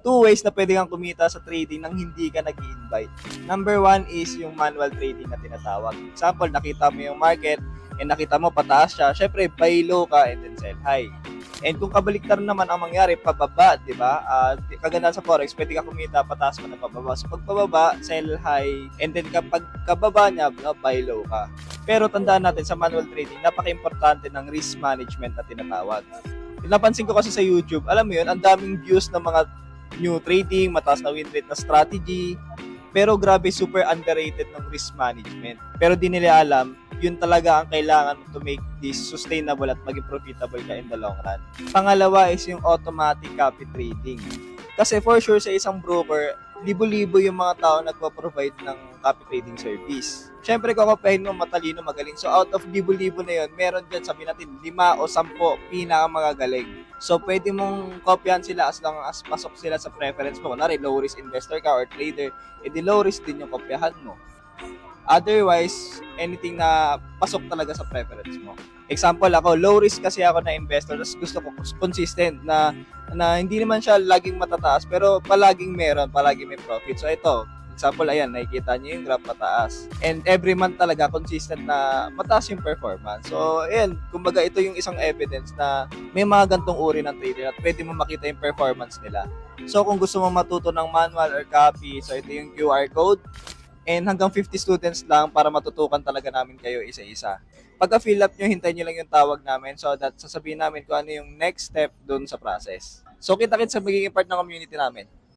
two ways na pwede kang kumita sa trading nang hindi ka nag invite Number one is yung manual trading na tinatawag. Example, nakita mo yung market, and nakita mo pataas siya, syempre buy low ka and then sell high. And kung kabaliktaran naman ang mangyari, pababa, di ba? Uh, kaganda sa Forex, pwede ka kumita pataas mo na pababa. So pag pababa, sell high, and then kapag kababa niya, no, buy low ka. Pero tandaan natin sa manual trading, napaka-importante ng risk management na tinatawag. Napansin ko kasi sa YouTube, alam mo yun, ang daming views ng mga new trading, mataas na win rate na strategy, pero grabe, super underrated ng risk management. Pero di nila alam, yun talaga ang kailangan to make this sustainable at maging profitable ka in the long run. Pangalawa is yung automatic copy trading. Kasi for sure sa isang broker, libo-libo yung mga tao nagpo-provide ng copy trading service. Siyempre, kakapahin mo matalino, magaling. So, out of libo-libo na yun, meron dyan, sabi natin, lima o sampo pinakamagagaling. So, pwede mong kopyahan sila as long as pasok sila sa preference mo. Kunwari, low risk investor ka or trader, edi low risk din yung kopyahan mo. Otherwise, anything na pasok talaga sa preference mo. Example ako, low risk kasi ako na investor, tapos gusto ko consistent na na hindi naman siya laging matataas, pero palaging meron, palaging may profit. So ito, example, ayan, nakikita niyo yung graph mataas. And every month talaga, consistent na mataas yung performance. So, ayan, kumbaga ito yung isang evidence na may mga gantong uri ng trader at pwede mo makita yung performance nila. So, kung gusto mo matuto ng manual or copy, so ito yung QR code. And hanggang 50 students lang para matutukan talaga namin kayo isa-isa. Pagka fill up nyo, hintayin nyo lang yung tawag namin so that sasabihin namin kung ano yung next step dun sa process. So kita-kits sa magiging part ng community namin.